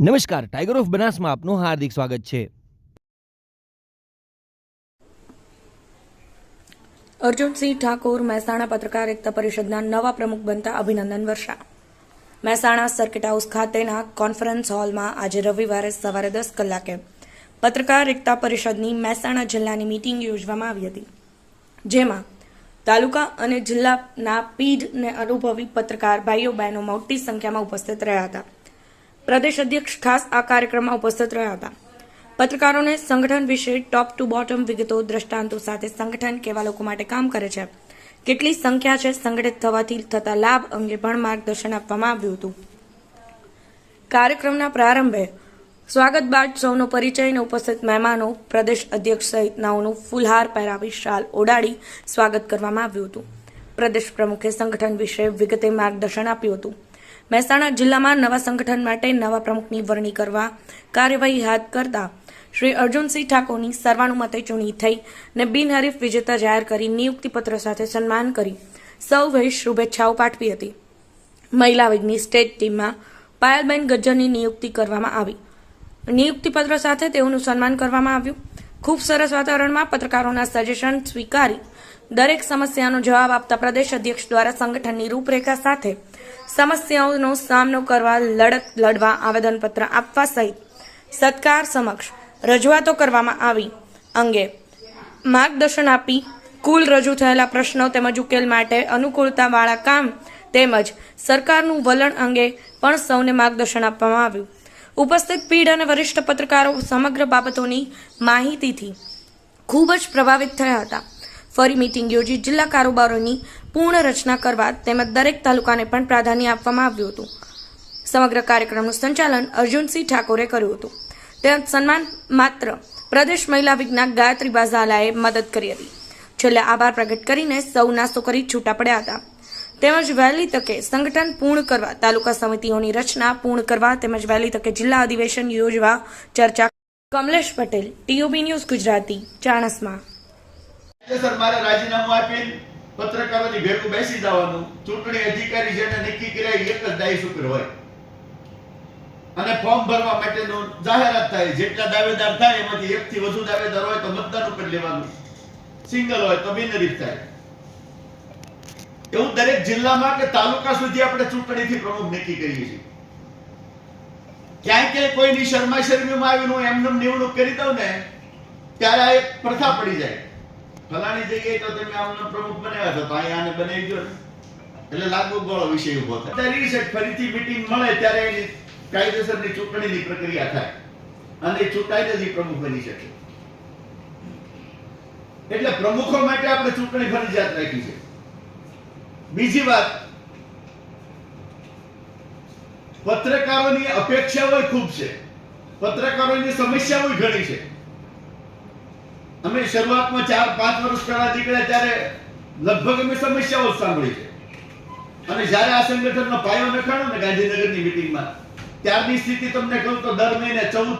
નમસ્કાર tiger of બનાસમાં આપનું હાર્દિક સ્વાગત છે. અર્જુનસિંહ ઠાકોર મહેસાણા પત્રકાર એકતા પરિષદના નવા પ્રમુખ બનતા અભિનંદન વર્ષા. મહેસાણા સર્કિટ હાઉસ ખાતેના કોન્ફરન્સ હોલમાં આજે રવિવારે સવારે દસ કલાકે પત્રકાર એકતા પરિષદની મહેસાણા જિલ્લાની મીટિંગ યોજવામાં આવી હતી. જેમાં તાલુકા અને જિલ્લાના પીઢને અનુભવી પત્રકાર ભાઈઓ બહેનો મોટી સંખ્યામાં ઉપસ્થિત રહ્યા હતા. પ્રદેશ અધ્યક્ષ ખાસ આ કાર્યક્રમમાં ઉપસ્થિત રહ્યા હતા. પત્રકારોને સંગઠન વિશે ટોપ ટુ બોટમ વિગતો, દ્રષ્ટાંતો સાથે સંગઠન કેવા લોકો માટે કામ કરે છે, કેટલી સંખ્યા છે સંગઠિત થવાથી થતા લાભ અંગે પણ માર્ગદર્શન આપવામાં આવ્યું હતું. કાર્યક્રમના પ્રારંભે સ્વાગત બાદ સૌનો પરિચય અને ઉપસ્થિત મહેમાનો પ્રદેશ અધ્યક્ષ સહિતનાઓનું ફૂલહાર પહેરાવી શાલ ઓડાડી સ્વાગત કરવામાં આવ્યું હતું. પ્રદેશ પ્રમુખે સંગઠન વિશે વિગતે માર્ગદર્શન આપ્યું હતું. મહેસાણા જિલ્લામાં નવા સંગઠન માટે નવા પ્રમુખની વરણી કરવા કાર્યવાહી હાથ કરતા શ્રી અર્જુનસિંહ ઠાકોરની સર્વાનુમતે ચૂંટણી થઈ ને બિનહરીફ વિજેતા જાહેર કરી નિયુક્તિપત્ર સાથે સન્માન કરી. સૌએ શુભેચ્છાઓ પાઠવી હતી. મહિલા વિંગની સ્ટેટ ટીમમાં પાયલબેન ગજ્જરની નિયુક્તિ કરવામાં આવી. નિયુક્તિપત્ર સાથે તેઓનું સન્માન કરવામાં આવ્યું. ખૂબ સરસ વાતાવરણમાં પત્રકારોના સજેશન સ્વીકારી. દરેક સમસ્યાનો જવાબ આપતા પ્રદેશ અધ્યક્ષ દ્વારા સંગઠનની રૂપરેખા સાથે સમસ્યાઓનો સામનો કરવા લડત લડવા આવેદનપત્ર આપવા સહિત સત્કાર સમક્ષ રજૂઆતો કરવામાં આવી. અંગે માર્ગદર્શન આપી કુલ રજૂ થયેલા પ્રશ્નો તેમજ ઉકેલ માટે અનુકૂળતાવાળા કામ તેમજ સરકારનું વલણ અંગે પણ સૌને માર્ગદર્શન આપવામાં આવ્યું. ઉપસ્થિત પીઢ અને વરિષ્ઠ પત્રકારો સમગ્ર બાબતોની માહિતીથી ખૂબ જ પ્રભાવિત થયા હતા. ફરી મીટિંગ યોજી જિલ્લા કારોબારોની પૂર્ણ રચના કરવા તેમજ દરેક તાલુકાને પણ પ્રાધાન્ય આપવામાં આવ્યું હતું. સમગ્ર કાર્યક્રમનું સંચાલન અર્જુનસિંહ ઠાકોરે કર્યું હતું. તેમજ સન્માન માત્ર પ્રદેશ મહિલા વિજ્ઞાન ગાયત્રી બાઝાલાએ મદદ કરી હતી. છેલ્લે આભાર પ્રગટ કરીને સૌ નાસ્તો કરી છૂટા પડ્યા હતા. તેમજ વહેલી તકે સંગઠન પૂર્ણ કરવા, તાલુકા સમિતિઓની રચના પૂર્ણ કરવા, તેમજ વહેલી તકે જિલ્લા અધિવેશન યોજવા ચર્ચા કમલેશ પટેલ ટીયુબી ન્યૂઝ ગુજરાતી, ચાણસમાં. અને ફોર્મ ભરવા માટેનો જાહેરાત થાય. જેટલા દાવેદાર થાય, એમાંથી એક થી વધુ દાવેદાર હોય તો મતદાન ઉપર લેવાનું. સિંગલ હોય તો બિનરીફ થાય. એવું દરેક જિલ્લામાં કે તાલુકા સુધી આપણે ચૂંટણીથી પ્રમુખ નક્કી કરીએ છીએ. ક્યાંય ક્યાંય કોઈની શર્મા શરમીમાં આવીને હું એમને નિમણૂક કરી દઉં ને, ત્યારે આ એક પ્રથા પડી જાય. ફલાણી જગ્યાએ તો તમે આમને પ્રમુખ બનાવ્યા છો, તો અહીંયા આને બનાવી દો એટલે લાગુ ગોળો વિષય ઊભો થાય. ફરીથી મીટિંગ મળે ત્યારે એની કાયદેસરની ચૂંટણીની પ્રક્રિયા થાય. અને એ ચૂંટાઈને જ પ્રમુખ બની શકે. એટલે પ્રમુખો માટે આપણે ચૂંટણી ફરજિયાત રાખી છે. બીજી વાત. પત્રકારોની અપેક્ષાઓ ખૂબ છે. પત્રકારોની સમસ્યાઓ ઘણી છે. અમે શરૂઆતમાં ચાર, પાંચ વર્ષ પહેલા નીકળ્યા ત્યારે લગભગ અમે સમસ્યાઓ સાંભળી છે. અને જ્યારે આ સંગઠનનો પાયો નખાણો ને ગાંધીનગરની મિટિંગમાં ત્યારની સ્થિતિ તમને કહું તો દર મહિને ચૌદ